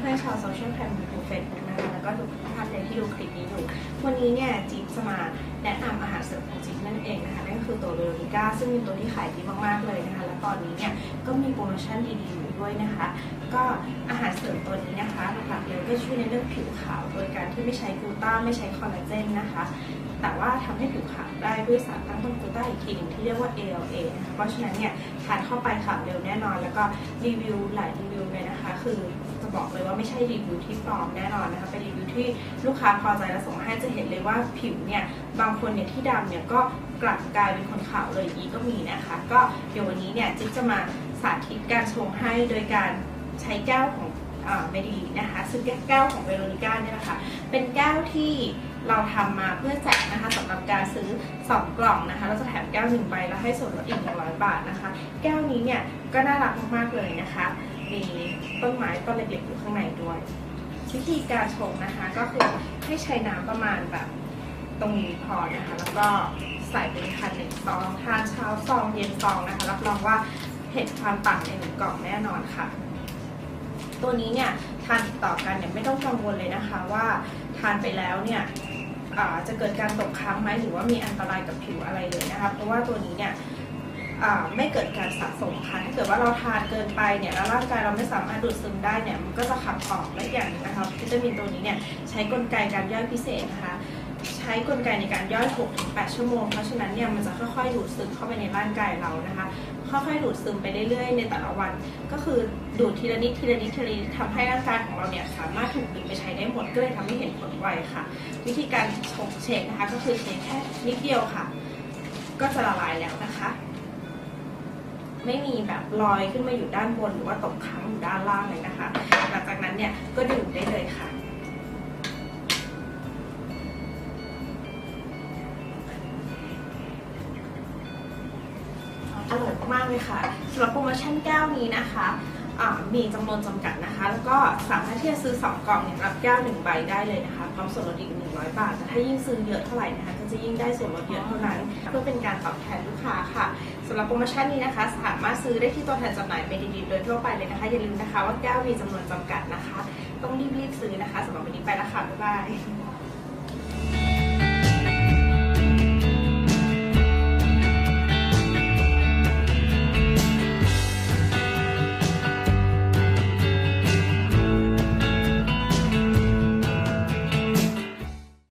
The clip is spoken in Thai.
เพื่อนๆชาวโซเชียลแคมป์ทุกเฟซบุ๊กนะคะแล้วก็ทุกท่านเลยที่ดูคลิปนี้อยู่ วันนี้เนี่ยจิ๊บจะมาแนะนำอาหารเสริมของจิ๊บนั่นเองนะคะนั่นคือตัวเวโรนิก้าซึ่งเป็นตัวที่ขายดีมากๆเลยนะคะ และตอนนี้เนี่ยก็มีโปรโมชั่นดีๆอยู่ด้วยนะคะ ก็อาหารเสริมตัวนี้นะคะหลักๆเลยก็ช่วยในเรื่องผิวขาว โดยการที่ไม่ใช้กลูต้าไม่ใช้คอลลาเจนนะคะแต่ว่าทำให้ผิวขาวได้ด้วยสารตั้งต้นกลูต้าอีกทีนึงที่เรียกว่า ALA นะคะเพราะฉะนั้นเนี่ยทานเข้าไปขาวเร็วแน่นอน แล้วก็รีวิวหลายรีวิวเลยนะคะ คือ จะบอกเลยว่าไม่ใช่รีวิวที่ปลอมแน่นอนนะคะเป็นรีวิวที่ลูกค้าพอใจและส่งมาให้จะเห็นเลยว่าผิวเนี่ยบางคนเนี่ยที่ดำเนี่ยก็กลับกลายเป็นคนขาวเลยอีก็มีนะคะ ก็เดี๋ยววันนี้เนี่ยจิ๊บจะมาสาธิตการชงให้โดยการใช้แก้วของเมดิลีนะคะซึ่งแก้วของเวโรนิก้าเนี่ยนะคะ เป็นแก้วที่เราทำมาเพื่อแจกนะคะสำหรับการซื้อ 2 กล่องนะคะ เราจะแถมแก้วหนึ่งใบแล้วให้ส่วนลดอีก100 บาทนะคะ แก้วนี้เนี่ยก็น่ารักมากๆเลยนะคะ มีต้นไม้ต้นเล็กๆอยู่ข้างในด้วย วิธีการชงนะคะ ก็คือให้ใช้น้ำประมาณแบบตรงนี้พอนะคะ แล้วก็ใส่เป็นคันหนึ่งซองทานเช้าซองเย็นซองนะคะ รับรองว่าเห็นความต่างในหนึ่งกล่องแน่นอนค่ะ ตัวนี้เนี่ยทานติดต่อกันเนี่ยไม่ต้องกังวลเลยนะคะว่าทานไปแล้วเนี่ยจะเกิดการตกค้างไหมหรือว่ามีอันตรายกับผิวอะไรเลยนะคะ เพราะว่าตัวนี้เนี่ย ไม่เกิดการสะสมค่ะถ้าเกิดว่าเราทานเกินไปเนี่ยแล้วร่างกายเราไม่สามารถดูดซึมได้เนี่ยมันก็จะขับออกและอย่างหนึงนะคะวิตามินตัวนี้เนี่ยใช้กลไกการย่อยพิเศษนะคะใช้กลไกในการย่อย 6-8 ชั่วโมง เพราะฉะนั้นเนี่ยมันจะค่อยๆ ดูดซึมเข้าไปในร่างกายเรานะคะ ค่อยๆ ดูดซึมไปเรื่อยๆ ในแต่ละวัน ก็คือดูดทีละนิดทีละนิดทีละนิดทำให้ร่างกายของเราเนี่ยสามารถถูกดึงไปใช้ได้หมด ก็เลยทำให้เห็นผลไวค่ะ วิธีการชงเชคนะคะ ก็คือเชคแค่นิดเดียวค่ะ ก็จะละลายแล้วนะคะ ไม่มีแบบลอยขึ้นมาอยู่ด้านบน หรือว่าตกค้างอยู่ด้านล่างเลยนะคะ หลังจากนั้นเนี่ยก็ดื่มได้เลยค่ะอร่อยมากเลยค่ะสำหรับโปรโมชั่นแก้วนี้นะคะ มีจำนวนจำกัดนะคะ แล้วก็สามารถที่จะซื้อ 2 กล่องเนี่ยรับแก้ว1ใบได้เลยนะคะ พร้อมส่วนลดอีก 100 บาท แต่ถ้ายิ่งซื้อเยอะเท่าไหร่นะคะ ก็จะยิ่งได้ส่วนลดเยอะเท่านั้น เพื่อเป็นการตอบแทนลูกค้าค่ะสำหรับโปรโมชั่นนี้นะคะ สามารถซื้อได้ที่ตัวแทนจำหน่ายเมดิลีโดยทั่วไปเลยนะคะ อย่าลืมนะคะว่าแก้วมีจำนวนจำกัดนะคะ ต้องรีบๆซื้อนะคะสำหรับวันนี้ไปแล้วค่ะบ๊ายบาย